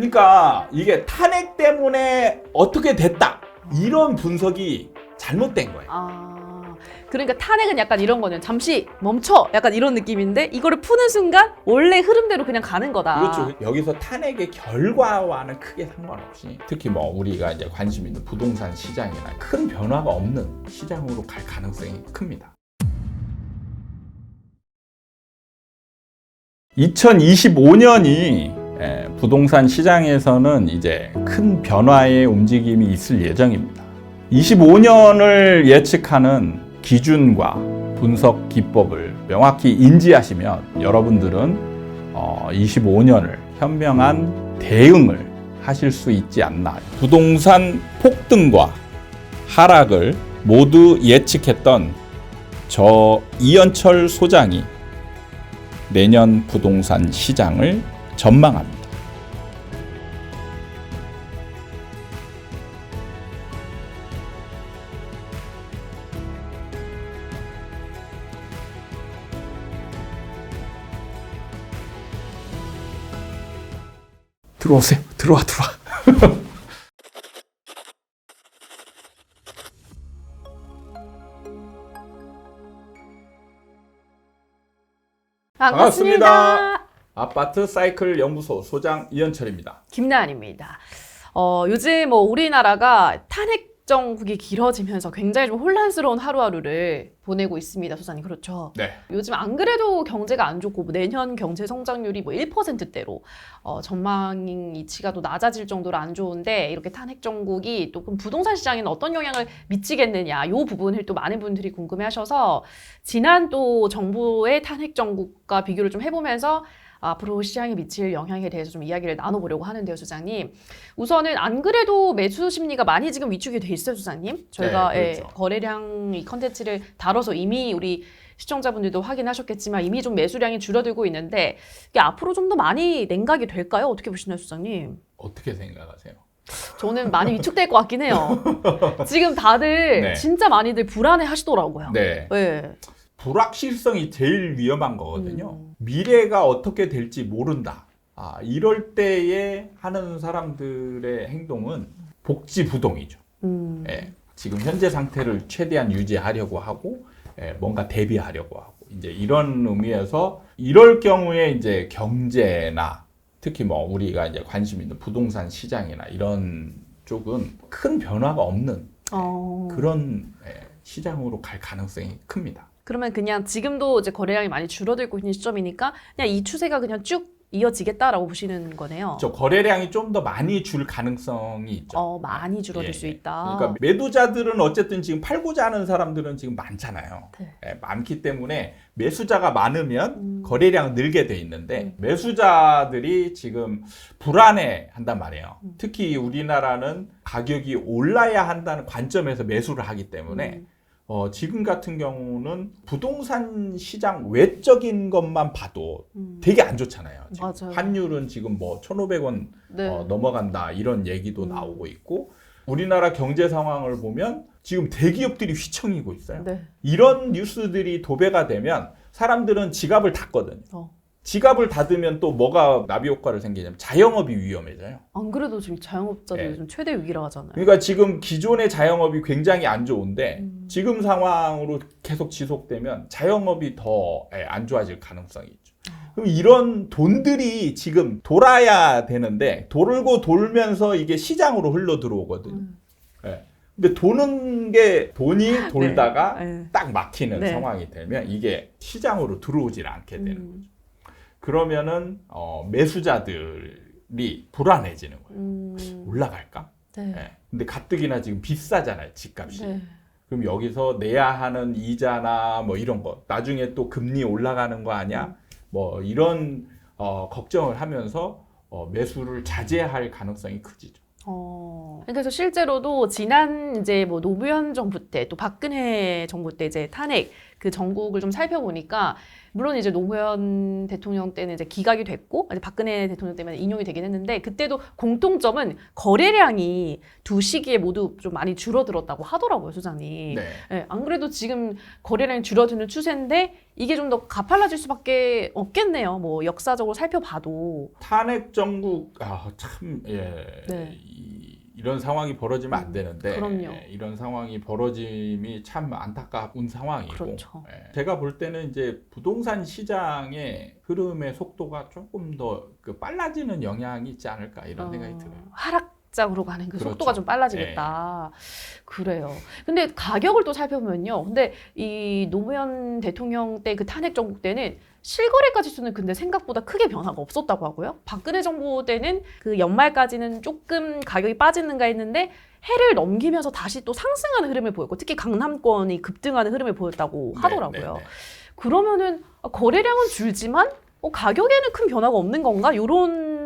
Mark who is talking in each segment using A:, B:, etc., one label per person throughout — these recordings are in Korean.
A: 그러니까 이게 탄핵 때문에 어떻게 됐다 이런 분석이 잘못된 거예요.
B: 아, 그러니까 탄핵은 약간 이런 거는 잠시 멈춰 약간 이런 느낌인데 이거를 푸는 순간 원래 흐름대로 그냥 가는 거다.
A: 그렇죠. 여기서 탄핵의 결과와는 크게 상관없이 특히 뭐 우리가 이제 관심 있는 부동산 시장이나 큰 변화가 없는 시장으로 갈 가능성이 큽니다. 2025년이 부동산 시장에서는 이제 큰 변화의 움직임이 있을 예정입니다. 25년을 예측하는 기준과 분석 기법을 명확히 인지하시면 여러분들은 어, 25년을 현명한 대응을 하실 수 있지 않나. 부동산 폭등과 하락을 모두 예측했던 저 이현철 소장이 내년 부동산 시장을 전망합니다. 들어오세요. 들어와, 들어와.
B: 반갑습니다.
A: 반갑습니다. 아파트 사이클 연구소 소장 이현철입니다.
B: 김나은입니다. 어, 요즘 뭐 우리나라가 탄핵 정국이 길어지면서 굉장히 좀 혼란스러운 하루하루를 보내고 있습니다, 소장님. 그렇죠.
A: 네.
B: 요즘 안 그래도 경제가 안 좋고 뭐 내년 경제 성장률이 뭐 1%대로 어, 전망이치가 또 낮아질 정도로 안 좋은데 이렇게 탄핵 정국이 또 그럼 부동산 시장에는 어떤 영향을 미치겠느냐 이 부분을 또 많은 분들이 궁금해하셔서 지난 또 정부의 탄핵 정국과 비교를 좀 해보면서 앞으로 시장에 미칠 영향에 대해서 좀 이야기를 나눠보려고 하는데요, 소장님. 우선은 안 그래도 매수 심리가 많이 지금 위축이 돼 있어요, 소장님. 저희가
A: 네,
B: 예,
A: 그렇죠.
B: 거래량 이 컨텐츠를 다뤄서 이미 우리 시청자분들도 확인하셨겠지만 이미 좀 매수량이 줄어들고 있는데 이게 앞으로 좀 더 많이 냉각이 될까요? 어떻게 보시나요, 소장님?
A: 어떻게 생각하세요?
B: 저는 많이 위축될 것 같긴 해요. 지금 다들
A: 네.
B: 진짜 많이들 불안해 하시더라고요.
A: 네.
B: 네.
A: 불확실성이 제일 위험한 거거든요.
B: 음.
A: 미래가 어떻게 될지 모른다. 아, 이럴 때에 하는 사람들의 행동은 복지부동이죠.
B: 음.
A: 예, 지금 현재 상태를 최대한 유지하려고 하고 예, 뭔가 대비하려고 하고 이제 이런 의미에서 이럴 경우에 이제 경제나 특히 뭐 우리가 이제 관심 있는 부동산 시장이나 이런 쪽은 큰 변화가 없는
B: 어.
A: 그런 예, 시장으로 갈 가능성이 큽니다.
B: 그러면 그냥 지금도 이제 거래량이 많이 줄어들고 있는 시점이니까 그냥 이 추세가 그냥 쭉 이어지겠다라고 보시는 거네요.
A: 저 거래량이 좀 더 많이 줄 가능성이 있죠.
B: 어, 많이 줄어들
A: 예,
B: 수
A: 예.
B: 있다.
A: 그러니까 매도자들은 어쨌든 지금 팔고자 하는 사람들은 지금 많잖아요.
B: 네.
A: 예, 많기 때문에 매수자가 많으면
B: 음.
A: 거래량 늘게 돼 있는데 매수자들이 지금 불안해 한단 말이에요.
B: 음.
A: 특히 우리나라는 가격이 올라야 한다는 관점에서 매수를 하기 때문에
B: 음.
A: 어, 지금 같은 경우는 부동산 시장 외적인 것만 봐도
B: 음.
A: 되게 안 좋잖아요. 지금.
B: 맞아요.
A: 환율은 지금 뭐 1,500원
B: 네.
A: 어, 넘어간다 이런 얘기도
B: 음.
A: 나오고 있고 우리나라 경제 상황을 보면 지금 대기업들이 휘청이고 있어요.
B: 네.
A: 이런 뉴스들이 도배가 되면 사람들은 지갑을 닫거든요.
B: 어.
A: 지갑을 닫으면 또 뭐가 나비 효과를 생기냐면 자영업이 위험해져요.
B: 안 그래도 지금 자영업자들
A: 예.
B: 요즘 최대 위기라 하잖아요.
A: 그러니까 지금 기존의 자영업이 굉장히 안 좋은데
B: 음.
A: 지금 상황으로 계속 지속되면 자영업이 더 안 좋아질 가능성이 있죠. 그럼 이런 돈들이 지금 돌아야 되는데 돌고 돌면서 이게 시장으로 흘러 들어오거든요.
B: 음.
A: 예. 근데 도는 게 돈이 돌다가
B: 네.
A: 딱 막히는
B: 네.
A: 상황이 되면 이게 시장으로 들어오질 않게 되는
B: 음.
A: 거죠. 그러면은 어, 매수자들이 불안해지는 거예요.
B: 음.
A: 올라갈까?
B: 네.
A: 예. 근데 가뜩이나 지금 비싸잖아요, 집값이.
B: 네.
A: 그럼 여기서 내야 하는 이자나 뭐 이런 거, 나중에 또 금리 올라가는 거
B: 음.
A: 아니야? 뭐 이런 어, 걱정을 하면서 어, 매수를 자제할 가능성이 크지죠.
B: 어. 그래서 실제로도 지난 이제 뭐 노무현 정부 때 또 박근혜 정부 때 이제 탄핵 그 전국을 좀 살펴보니까 물론 이제 노무현 대통령 때는 이제 기각이 됐고 이제 박근혜 대통령 때문에 인용이 되긴 했는데 그때도 공통점은 거래량이 두 시기에 모두 좀 많이 줄어들었다고 하더라고요, 소장님.
A: 네.
B: 예, 안 그래도 지금 거래량이 줄어드는 추세인데 이게 좀 더 가팔라질 수밖에 없겠네요. 뭐 역사적으로 살펴봐도.
A: 탄핵 정국 아참 예.
B: 네.
A: 이, 이런 상황이 벌어지면 안
B: 음,
A: 되는데
B: 그럼요.
A: 예, 이런 상황이 벌어짐이 참 안타까운 상황이고
B: 그렇죠.
A: 예, 제가 볼 때는 이제 부동산 시장의 흐름의 속도가 조금 더 그 빨라지는 영향이 있지 않을까 이런
B: 어,
A: 생각이 들어요.
B: 하락 작으로 가는 그
A: 그렇죠.
B: 속도가 좀 빨라지겠다. 그래요. 근데 가격을 또 살펴보면요. 근데 이 노무현 대통령 때 그 탄핵 정국 때는 실거래가 지수는 근데 생각보다 크게 변화가 없었다고 하고요. 박근혜 정부 때는 그 연말까지는 조금 가격이 빠지는가 했는데 해를 넘기면서 다시 또 상승하는 흐름을 보였고 특히 강남권이 급등하는 흐름을 보였다고 하더라고요.
A: 네, 네, 네.
B: 그러면은 거래량은 줄지만 어, 가격에는 큰 변화가 없는 건가? 이런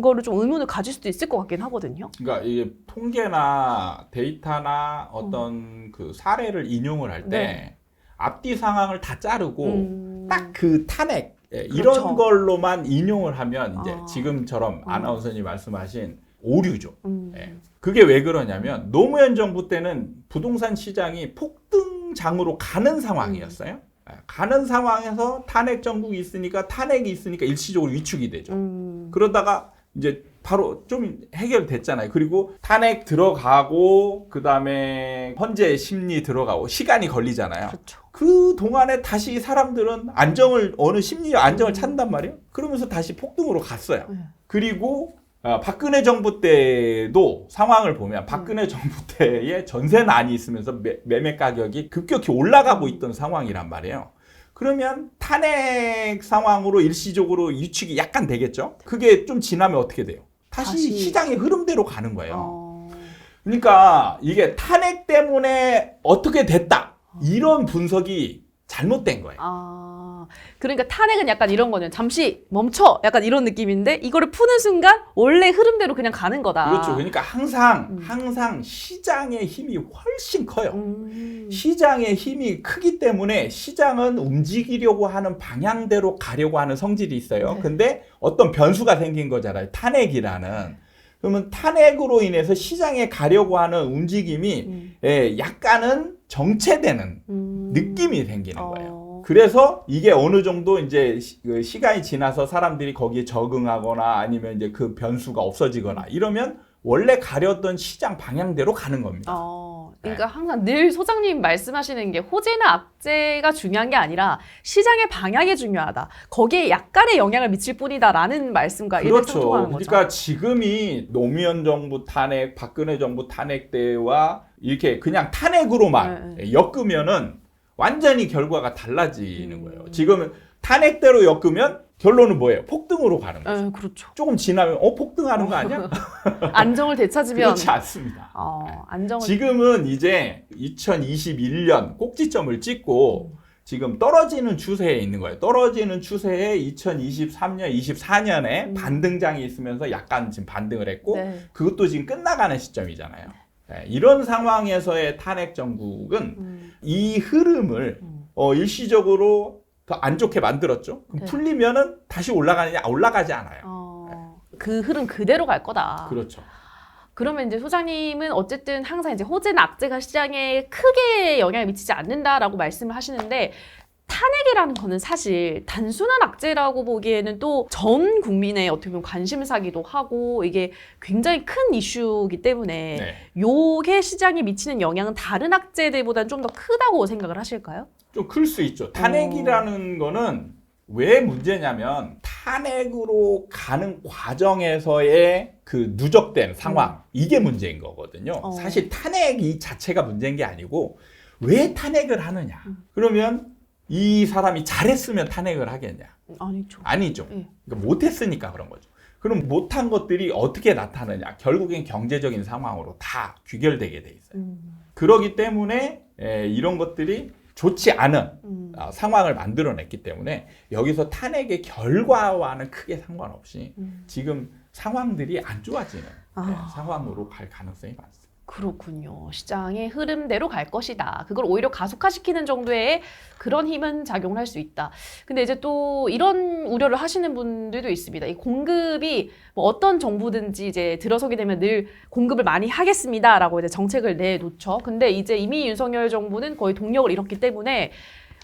B: 거를 좀 의문을 가질 수도 있을 것 같긴 하거든요.
A: 그러니까 이게 통계나 데이터나 어떤 그 사례를 인용을 할때
B: 음. 네.
A: 앞뒤 상황을 다 자르고
B: 음.
A: 딱 그 탄핵 예,
B: 그렇죠.
A: 이런 걸로만 인용을 하면 이제
B: 아.
A: 지금처럼
B: 음.
A: 아나운서님 말씀하신 오류죠.
B: 음.
A: 예. 그게 왜 그러냐면 노무현 정부 때는 부동산 시장이 폭등장으로 가는 상황이었어요. 예, 가는 상황에서 탄핵 정국이 있으니까 탄핵이 있으니까 일시적으로 위축이 되죠.
B: 음.
A: 그러다가 이제 바로 좀 해결됐잖아요. 그리고 탄핵 들어가고 그다음에 헌재 심리 들어가고 시간이 걸리잖아요.
B: 그렇죠.
A: 그 동안에 다시 사람들은 안정을 어느 심리 안정을
B: 음.
A: 찾는단 말이에요. 그러면서 다시 폭등으로 갔어요.
B: 네.
A: 그리고 아, 박근혜 정부 때도 상황을 보면
B: 음.
A: 박근혜 정부 때에 전세 난이 있으면서 매, 매매 가격이 급격히 올라가고 있던 상황이란 말이에요. 그러면 탄핵 상황으로 일시적으로 유축이 약간 되겠죠. 그게 좀 지나면 어떻게 돼요? 다시,
B: 다시.
A: 시장의 흐름대로 가는 거예요.
B: 어.
A: 그러니까 이게 탄핵 때문에 어떻게 됐다 이런 분석이 잘못된 거예요.
B: 아, 그러니까 탄핵은 약간 이런 거는 잠시 멈춰 약간 이런 느낌인데 이거를 푸는 순간 원래 흐름대로 그냥 가는 거다.
A: 그렇죠. 그러니까 항상
B: 음.
A: 항상 시장의 힘이 훨씬 커요.
B: 음.
A: 시장의 힘이 크기 때문에 시장은 움직이려고 하는 방향대로 가려고 하는 성질이 있어요.
B: 네.
A: 근데 어떤 변수가 생긴 거잖아요. 탄핵이라는. 그러면 탄핵으로 인해서 시장에 가려고 하는 움직임이
B: 음.
A: 예, 약간은 정체되는
B: 음.
A: 느낌이 생기는
B: 어.
A: 거예요. 그래서 이게 어느 정도 이제 시, 그 시간이 지나서 사람들이 거기에 적응하거나 아니면 이제 그 변수가 없어지거나 이러면 원래 가려던 시장 방향대로 가는 겁니다.
B: 어,
A: 네.
B: 그러니까 항상 늘 소장님 말씀하시는 게 호재나 악재가 중요한 게 아니라 시장의 방향이 중요하다. 거기에 약간의 영향을 미칠 뿐이다라는 말씀과
A: 그렇죠.
B: 거죠.
A: 그러니까 지금이 노무현 정부 탄핵, 박근혜 정부 탄핵 때와 이렇게 그냥 탄핵으로만
B: 네,
A: 엮으면은 완전히 결과가 달라지는
B: 음.
A: 거예요. 지금은 탄핵대로 엮으면 결론은 뭐예요? 폭등으로 가는 거예요.
B: 예, 그렇죠.
A: 조금 지나면 어 폭등하는 거 아니야?
B: 안정을 되찾으면
A: 그렇지 않습니다.
B: 어, 안정을
A: 지금은 이제 2021년 꼭지점을 찍고 지금 떨어지는 추세에 있는 거예요. 떨어지는 추세에 2023년, 24년에
B: 음.
A: 반등장이 있으면서 약간 지금 반등을 했고
B: 네.
A: 그것도 지금 끝나가는 시점이잖아요. 네, 이런 상황에서의 탄핵 정국은
B: 음,
A: 이 흐름을
B: 음.
A: 어, 일시적으로 더 안 좋게 만들었죠. 그럼
B: 네.
A: 풀리면은 다시 올라가느냐? 올라가지 않아요.
B: 어, 그 흐름 그대로 갈 거다.
A: 그렇죠.
B: 그러면 이제 소장님은 어쨌든 항상 이제 호재나 악재가 시장에 크게 영향을 미치지 않는다라고 말씀을 하시는데 탄핵이라는 거는 사실 단순한 악재라고 보기에는 또 전 국민의 어떻게 보면 관심을 사기도 하고 이게 굉장히 큰 이슈이기 때문에
A: 네.
B: 요게 시장에 미치는 영향은 다른 악재들보다는 좀 더 크다고 생각을 하실까요?
A: 좀 클 수 있죠. 탄핵이라는 거는 왜 문제냐면 탄핵으로 가는 과정에서의 그 누적된 상황 이게 문제인 거거든요.
B: 어.
A: 사실 탄핵 이 자체가 문제인 게 아니고 왜 탄핵을 하느냐.
B: 음.
A: 그러면 이 사람이 잘했으면 탄핵을 하겠냐?
B: 아니죠.
A: 아니죠.
B: 예.
A: 그러니까 못했으니까 그런 거죠. 그럼 못한 것들이 어떻게 나타나냐? 결국엔 경제적인 상황으로 다 귀결되게 돼 있어요.
B: 음,
A: 그러기 때문에 에, 이런 것들이 좋지 않은
B: 음.
A: 아, 상황을 만들어냈기 때문에 여기서 탄핵의 결과와는 크게 상관없이
B: 음.
A: 지금 상황들이 안 좋아지는
B: 아.
A: 네, 상황으로 갈 가능성이 많습니다.
B: 그렇군요. 시장의 흐름대로 갈 것이다. 그걸 오히려 가속화시키는 정도의 그런 힘은 작용을 할 수 있다. 근데 이제 또 이런 우려를 하시는 분들도 있습니다. 이 공급이 뭐 어떤 정부든지 이제 들어서게 되면 늘 공급을 많이 하겠습니다라고 이제 정책을 내놓죠. 근데 이제 이미 윤석열 정부는 거의 동력을 잃었기 때문에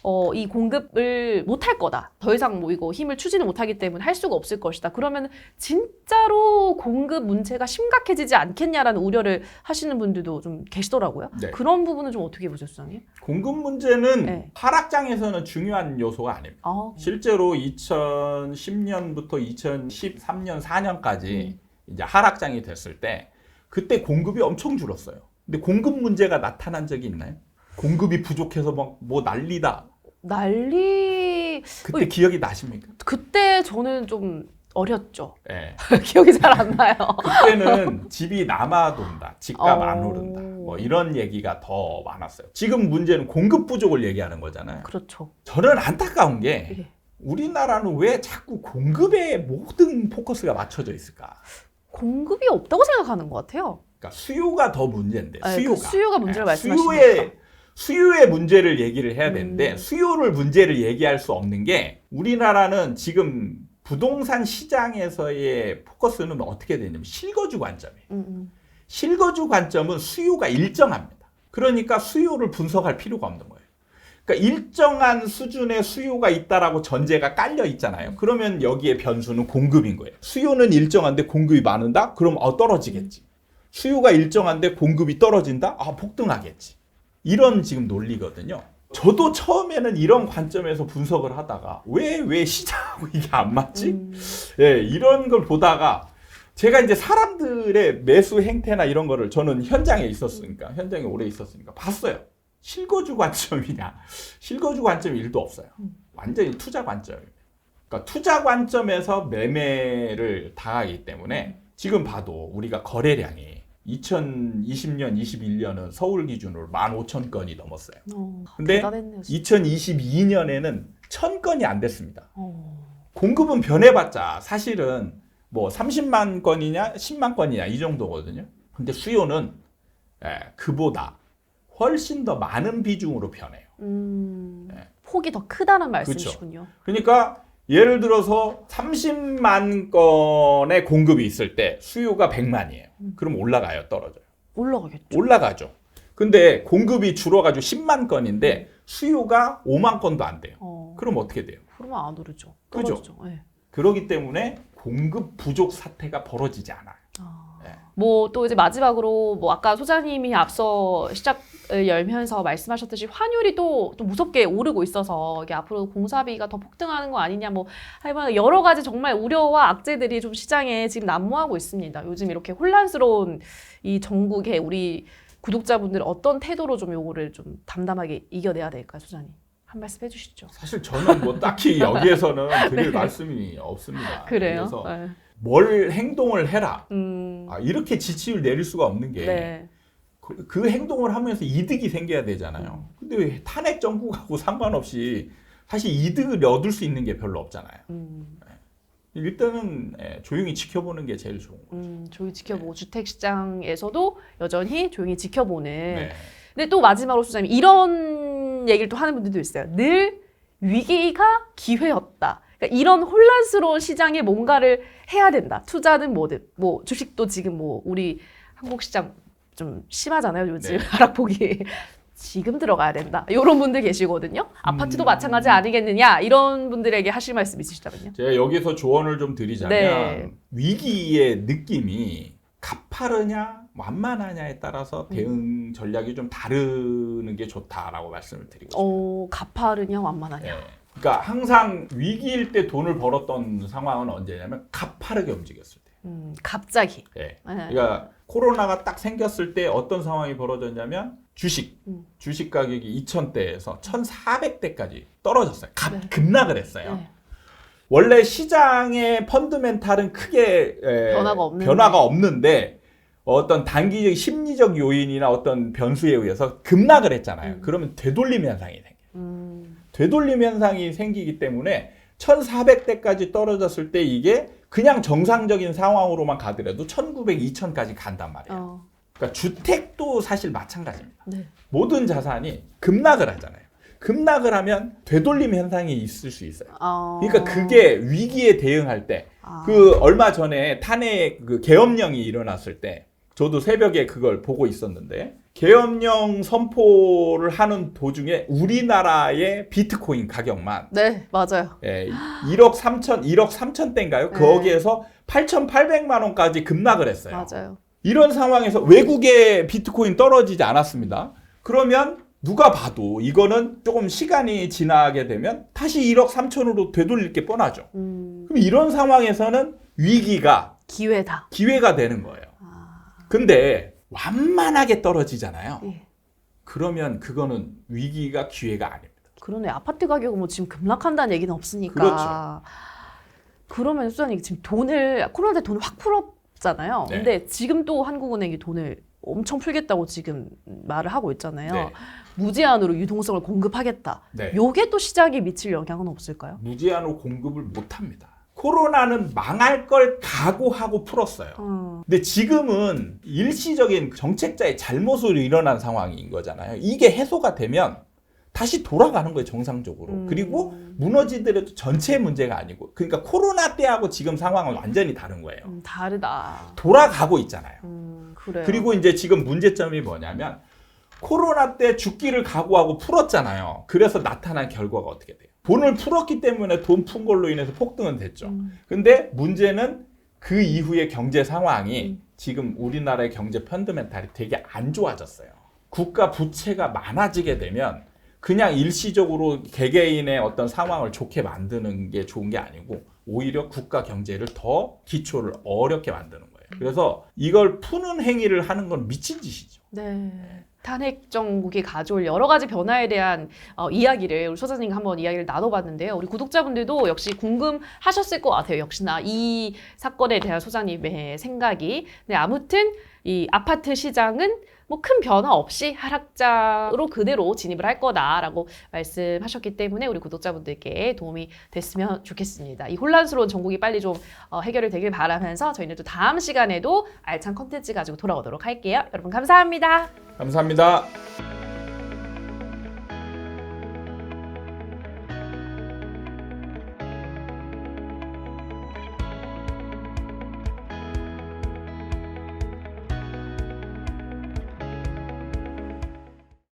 B: 어, 이 공급을 못할 거다. 더 이상 뭐 이거 힘을 추지는 못하기 때문에 할 수가 없을 것이다. 그러면 진짜로 공급 문제가 심각해지지 않겠냐라는 우려를 하시는 분들도 좀 계시더라고요.
A: 네.
B: 그런 부분은 좀 어떻게 보세요, 수장님?
A: 공급 문제는
B: 네.
A: 하락장에서는 중요한 요소가 아닙니다.
B: 아,
A: 실제로 2010년부터 2013년 4년까지
B: 음.
A: 이제 하락장이 됐을 때 그때 공급이 엄청 줄었어요. 근데 공급 문제가 나타난 적이 있나요? 공급이 부족해서 막 뭐 난리다.
B: 난리.
A: 그때
B: 어이.
A: 기억이 나십니까?
B: 그때 저는 좀 어렸죠.
A: 예.
B: 기억이 잘 안 나요.
A: 그때는 집이 남아돈다, 집값
B: 어.
A: 안 오른다, 뭐 이런 얘기가 더 많았어요. 지금 문제는 공급 부족을 얘기하는 거잖아요.
B: 그렇죠.
A: 저는 안타까운 게
B: 예.
A: 우리나라는 왜 자꾸 공급에 모든 포커스가 맞춰져 있을까?
B: 공급이 없다고 생각하는 것 같아요.
A: 그러니까 수요가 더 문제인데
B: 아, 그
A: 수요가
B: 수요가 문제를
A: 예,
B: 말씀하시니까.
A: 수요의 수요의 문제를 얘기를 해야 되는데
B: 음.
A: 수요를 문제를 얘기할 수 없는 게 우리나라는 지금 부동산 시장에서의 포커스는 어떻게 되냐면 실거주 관점이에요.
B: 음, 음.
A: 실거주 관점은 수요가 일정합니다. 그러니까 수요를 분석할 필요가 없는 거예요. 그러니까 일정한 수준의 수요가 있다라고 전제가 깔려 있잖아요. 그러면 여기에 변수는 공급인 거예요. 수요는 일정한데 공급이 많은다? 그럼 어 떨어지겠지. 수요가 일정한데 공급이 떨어진다? 아 폭등하겠지. 이런 지금 논리거든요. 저도 처음에는 이런 관점에서 분석을 하다가 왜 왜 시장하고 이게 안 맞지?
B: 음.
A: 예, 이런 걸 보다가 제가 이제 사람들의 매수 행태나 이런 거를 저는 현장에 있었으니까, 현장에 오래 있었으니까 봤어요. 실거주 관점이냐. 실거주 관점 일도 없어요. 완전히 투자 관점입니다. 그러니까 투자 관점에서 매매를 당하기 때문에 지금 봐도 우리가 거래량이 2020년, 21년은 서울 기준으로 15,000건이 넘었어요.
B: 어,
A: 근데
B: 대단했네요. 진짜.
A: 2022년에는 1,000건이 안 됐습니다.
B: 어.
A: 공급은 변해봤자 사실은 뭐 30만 건이냐 10만 건이냐 이 정도거든요. 근데 수요는 예, 그보다 훨씬 더 많은 비중으로 변해요.
B: 음,
A: 네.
B: 폭이 더 크다는 말씀이시군요.
A: 그러니까 예를 들어서 30만 건의 공급이 있을 때 수요가 100만이에요. 그럼 올라가요, 떨어져요.
B: 올라가겠죠.
A: 올라가죠. 근데 공급이 줄어가지고 10만 건인데 수요가 5만 건도 안 돼요.
B: 어,
A: 그럼 어떻게 돼요?
B: 그러면 안 오르죠.
A: 그죠?
B: 떨어지죠. 예.
A: 그러기 때문에 공급 부족 사태가 벌어지지 않아요.
B: 아.
A: 네.
B: 뭐또 이제 마지막으로 뭐 아까 소장님이 앞서 시작을 열면서 말씀하셨듯이 환율이 또, 또 무섭게 오르고 있어서 이게 앞으로 공사비가 더 폭등하는 거 아니냐 뭐 하여간 여러 가지 정말 우려와 악재들이 좀 시장에 지금 난무하고 있습니다. 요즘 이렇게 혼란스러운 이 전국에 우리 구독자분들 어떤 태도로 좀 요거를 좀 담담하게 이겨내야 될까 소장님 한 말씀 해주시죠.
A: 사실 저는 뭐 딱히 여기에서는 드릴
B: 네.
A: 말씀이 없습니다.
B: 그래요?
A: 그래서
B: 네.
A: 뭘 행동을 해라.
B: 음,
A: 아, 이렇게 지침을 내릴 수가 없는 게
B: 네.
A: 그, 그 행동을 하면서 이득이 생겨야 되잖아요. 근데 왜 탄핵 정국하고 상관없이 사실 이득을 얻을 수 있는 게 별로 없잖아요.
B: 음.
A: 일단은 예, 조용히 지켜보는 게 제일 좋은 거예요.
B: 음, 조용히 지켜보고 주택 시장에서도 여전히 조용히 지켜보는.
A: 네.
B: 근데 또 마지막으로 수장님 이런 얘기를 또 하는 분들도 있어요. 늘 위기가 기회였다. 그러니까 이런 혼란스러운 시장에 뭔가를 해야 된다. 투자는 뭐든 뭐 주식도 지금 뭐 우리 한국 시장 좀 심하잖아요 요즘
A: 네.
B: 하락폭이. 지금 들어가야 된다. 이런 분들 계시거든요. 아파트도
A: 음.
B: 마찬가지 아니겠느냐. 이런 분들에게 하실 말씀 있으시다면요.
A: 제가 여기서 조언을 좀 드리자면
B: 네.
A: 위기의 느낌이 가파르냐 완만하냐에 따라서
B: 음.
A: 대응 전략이 좀 다르는 게 좋다라고 말씀을 드리고 싶어요.
B: 어, 가파르냐 완만하냐.
A: 예. 그러니까 항상 위기일 때 돈을 벌었던 상황은 언제냐면 가파르게 움직였을 때.
B: 음, 갑자기.
A: 예.
B: 네.
A: 그러니까 코로나가 딱 생겼을 때 어떤 상황이 벌어졌냐면 주식,
B: 음.
A: 주식 가격이 2,000대에서 1,400대까지 떨어졌어요. 급,
B: 네.
A: 급락을 했어요.
B: 네.
A: 원래 시장의 펀드멘탈은 크게 에,
B: 변화가 없는데.
A: 변화가 없는데 어떤 단기적 심리적 요인이나 어떤 변수에 의해서 급락을 했잖아요.
B: 음.
A: 그러면 되돌림 현상이 생겨요.
B: 음,
A: 되돌림 현상이 생기기 때문에 1400대까지 떨어졌을 때 이게 그냥 정상적인 상황으로만 가더라도 1900, 2000까지 간단 말이에요.
B: 어,
A: 그러니까 주택도 사실 마찬가지입니다.
B: 네.
A: 모든 자산이 급락을 하잖아요. 급락을 하면 되돌림 현상이 있을 수 있어요.
B: 어...
A: 그러니까 그게 위기에 대응할 때
B: 아.
A: 그 얼마 전에 탄핵 그 계엄령이 일어났을 때 저도 새벽에 그걸 보고 있었는데 계엄령 선포를 하는 도중에 우리나라의 비트코인 가격만
B: 네 맞아요.
A: 예, 1억 3천 1억 3천 대인가요?
B: 네.
A: 거기에서 8,800만 원까지 급락을 했어요.
B: 맞아요.
A: 이런 상황에서 외국의 비트코인 떨어지지 않았습니다. 그러면 누가 봐도 이거는 조금 시간이 지나게 되면 다시 1억 3천으로 되돌릴 게 뻔하죠.
B: 음,
A: 그럼 이런 상황에서는 위기가
B: 기회다.
A: 기회가 되는 거예요.
B: 아,
A: 근데 완만하게 떨어지잖아요.
B: 예.
A: 그러면 그거는 위기가 기회가 아닙니다.
B: 그러네. 아파트 가격은 뭐 지금 급락한다는 얘기는 없으니까.
A: 그렇죠.
B: 그러면 수장님 지금 돈을 코로나 때 돈을 확 풀었잖아요.
A: 네.
B: 근데 지금 또 한국은행이 돈을 엄청 풀겠다고 지금 말을 하고 있잖아요.
A: 네.
B: 무제한으로 유동성을 공급하겠다.
A: 네.
B: 요게 또 시장에 미칠 영향은 없을까요?
A: 무제한으로 공급을 못 합니다. 코로나는 망할 걸 각오하고 풀었어요.
B: 어,
A: 근데 지금은 일시적인 정책자의 잘못으로 일어난 상황인 거잖아요. 이게 해소가 되면 다시 돌아가는 거예요, 정상적으로.
B: 음.
A: 그리고 무너지더라도 전체 문제가 아니고. 그러니까 코로나 때하고 지금 상황은 완전히 다른 거예요.
B: 음, 다르다.
A: 돌아가고 있잖아요.
B: 음, 그래요.
A: 그리고 이제 지금 문제점이 뭐냐면 코로나 때 죽기를 각오하고 풀었잖아요. 그래서 나타난 결과가 어떻게 돼요? 돈을 풀었기 때문에 돈 푼 걸로 인해서 폭등은 됐죠.
B: 음,
A: 근데 문제는 그 이후의 경제 상황이
B: 음.
A: 지금 우리나라의 경제 펀드멘탈이 되게 안 좋아졌어요. 국가 부채가 많아지게 되면 그냥 일시적으로 개개인의 어떤 상황을 좋게 만드는 게 좋은 게 아니고 오히려 국가 경제를 더 기초를 어렵게 만드는 거예요. 그래서 이걸 푸는 행위를 하는 건 미친 짓이죠.
B: 네. 탄핵 정국이 가져올 여러 가지 변화에 대한 어, 이야기를 우리 소장님과 한번 이야기를 나눠봤는데요. 우리 구독자분들도 역시 궁금하셨을 것 같아요. 역시나 이 사건에 대한 소장님의 생각이. 네, 아무튼 이 아파트 시장은 뭐 큰 변화 없이 하락장으로 그대로 진입을 할 거다라고 말씀하셨기 때문에 우리 구독자분들께 도움이 됐으면 좋겠습니다. 이 혼란스러운 전국이 빨리 좀 어, 해결이 되길 바라면서 저희는 또 다음 시간에도 알찬 컨텐츠 가지고 돌아오도록 할게요. 여러분 감사합니다.
A: 감사합니다.